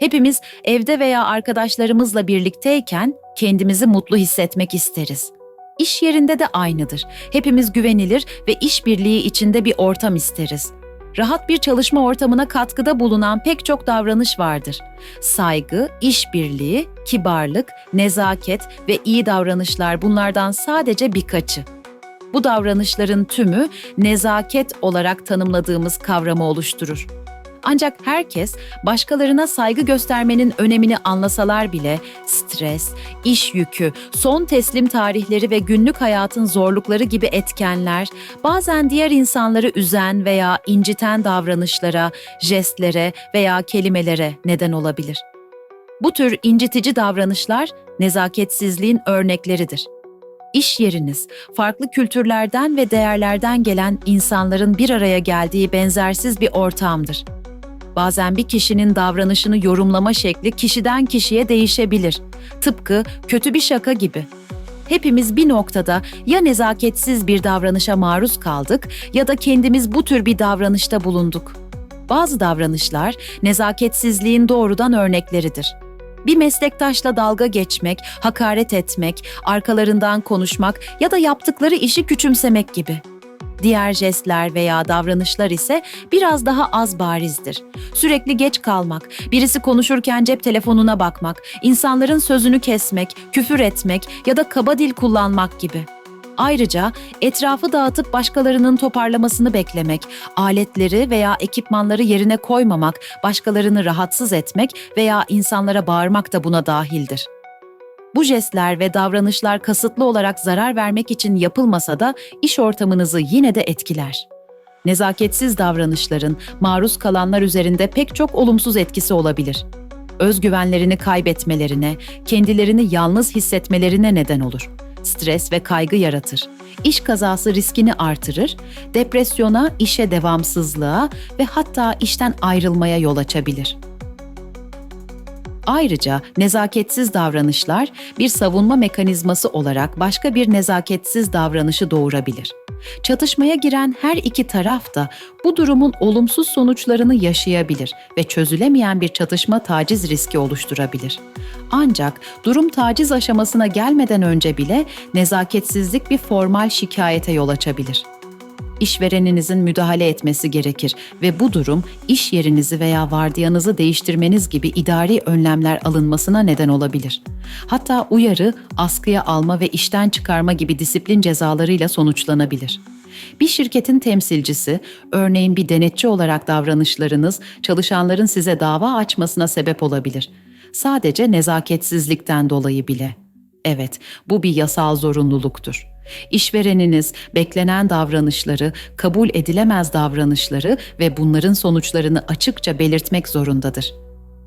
Hepimiz evde veya arkadaşlarımızla birlikteyken kendimizi mutlu hissetmek isteriz. İş yerinde de aynıdır. Hepimiz güvenilir ve işbirliği içinde bir ortam isteriz. Rahat bir çalışma ortamına katkıda bulunan pek çok davranış vardır. Saygı, işbirliği, kibarlık, nezaket ve iyi davranışlar bunlardan sadece birkaçı. Bu davranışların tümü nezaket olarak tanımladığımız kavramı oluşturur. Ancak herkes başkalarına saygı göstermenin önemini anlasalar bile stres, iş yükü, son teslim tarihleri ve günlük hayatın zorlukları gibi etkenler bazen diğer insanları üzen veya inciten davranışlara, jestlere veya kelimelere neden olabilir. Bu tür incitici davranışlar nezaketsizliğin örnekleridir. İş yeriniz, farklı kültürlerden ve değerlerden gelen insanların bir araya geldiği benzersiz bir ortamdır. Bazen bir kişinin davranışını yorumlama şekli kişiden kişiye değişebilir. Tıpkı kötü bir şaka gibi. Hepimiz bir noktada ya nezaketsiz bir davranışa maruz kaldık ya da kendimiz bu tür bir davranışta bulunduk. Bazı davranışlar nezaketsizliğin doğrudan örnekleridir. Bir meslektaşla dalga geçmek, hakaret etmek, arkalarından konuşmak ya da yaptıkları işi küçümsemek gibi. Diğer jestler veya davranışlar ise biraz daha az barizdir. Sürekli geç kalmak, birisi konuşurken cep telefonuna bakmak, insanların sözünü kesmek, küfür etmek ya da kaba dil kullanmak gibi. Ayrıca etrafı dağıtıp başkalarının toparlamasını beklemek, aletleri veya ekipmanları yerine koymamak, başkalarını rahatsız etmek veya insanlara bağırmak da buna dahildir. Bu jestler ve davranışlar kasıtlı olarak zarar vermek için yapılmasa da iş ortamınızı yine de etkiler. Nezaketsiz davranışların maruz kalanlar üzerinde pek çok olumsuz etkisi olabilir. Özgüvenlerini kaybetmelerine, kendilerini yalnız hissetmelerine neden olur. Stres ve kaygı yaratır. İş kazası riskini artırır, depresyona, işe devamsızlığa ve hatta işten ayrılmaya yol açabilir. Ayrıca nezaketsiz davranışlar bir savunma mekanizması olarak başka bir nezaketsiz davranışı doğurabilir. Çatışmaya giren her iki taraf da bu durumun olumsuz sonuçlarını yaşayabilir ve çözülemeyen bir çatışma taciz riski oluşturabilir. Ancak durum taciz aşamasına gelmeden önce bile nezaketsizlik bir formal şikayete yol açabilir işvereninizin müdahale etmesi gerekir ve bu durum iş yerinizi veya vardiyanızı değiştirmeniz gibi idari önlemler alınmasına neden olabilir. Hatta uyarı, askıya alma ve işten çıkarma gibi disiplin cezalarıyla sonuçlanabilir. Bir şirketin temsilcisi, örneğin bir denetçi olarak davranışlarınız çalışanların size dava açmasına sebep olabilir. Sadece nezaketsizlikten dolayı bile. Evet, bu bir yasal zorunluluktur. İşvereniniz beklenen davranışları, kabul edilemez davranışları ve bunların sonuçlarını açıkça belirtmek zorundadır.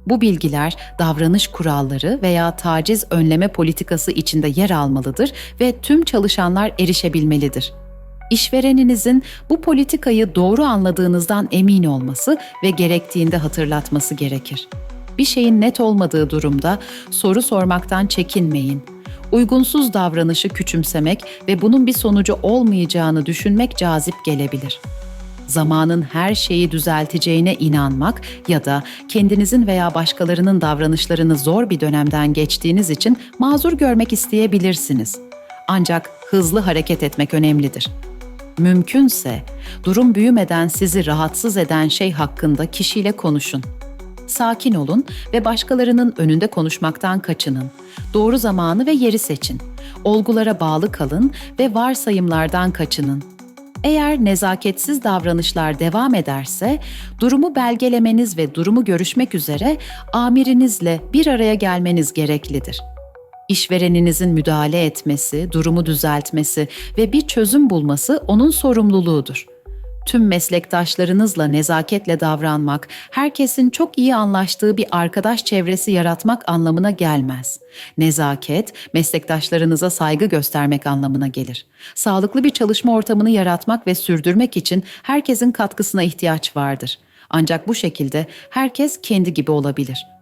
Bu bilgiler davranış kuralları veya taciz önleme politikası içinde yer almalıdır ve tüm çalışanlar erişebilmelidir. İşvereninizin bu politikayı doğru anladığınızdan emin olması ve gerektiğinde hatırlatması gerekir. Bir şeyin net olmadığı durumda soru sormaktan çekinmeyin uygunsuz davranışı küçümsemek ve bunun bir sonucu olmayacağını düşünmek cazip gelebilir. Zamanın her şeyi düzelteceğine inanmak ya da kendinizin veya başkalarının davranışlarını zor bir dönemden geçtiğiniz için mazur görmek isteyebilirsiniz. Ancak hızlı hareket etmek önemlidir. Mümkünse durum büyümeden sizi rahatsız eden şey hakkında kişiyle konuşun sakin olun ve başkalarının önünde konuşmaktan kaçının. Doğru zamanı ve yeri seçin. Olgulara bağlı kalın ve varsayımlardan kaçının. Eğer nezaketsiz davranışlar devam ederse, durumu belgelemeniz ve durumu görüşmek üzere amirinizle bir araya gelmeniz gereklidir. İşvereninizin müdahale etmesi, durumu düzeltmesi ve bir çözüm bulması onun sorumluluğudur tüm meslektaşlarınızla nezaketle davranmak, herkesin çok iyi anlaştığı bir arkadaş çevresi yaratmak anlamına gelmez. Nezaket, meslektaşlarınıza saygı göstermek anlamına gelir. Sağlıklı bir çalışma ortamını yaratmak ve sürdürmek için herkesin katkısına ihtiyaç vardır. Ancak bu şekilde herkes kendi gibi olabilir.''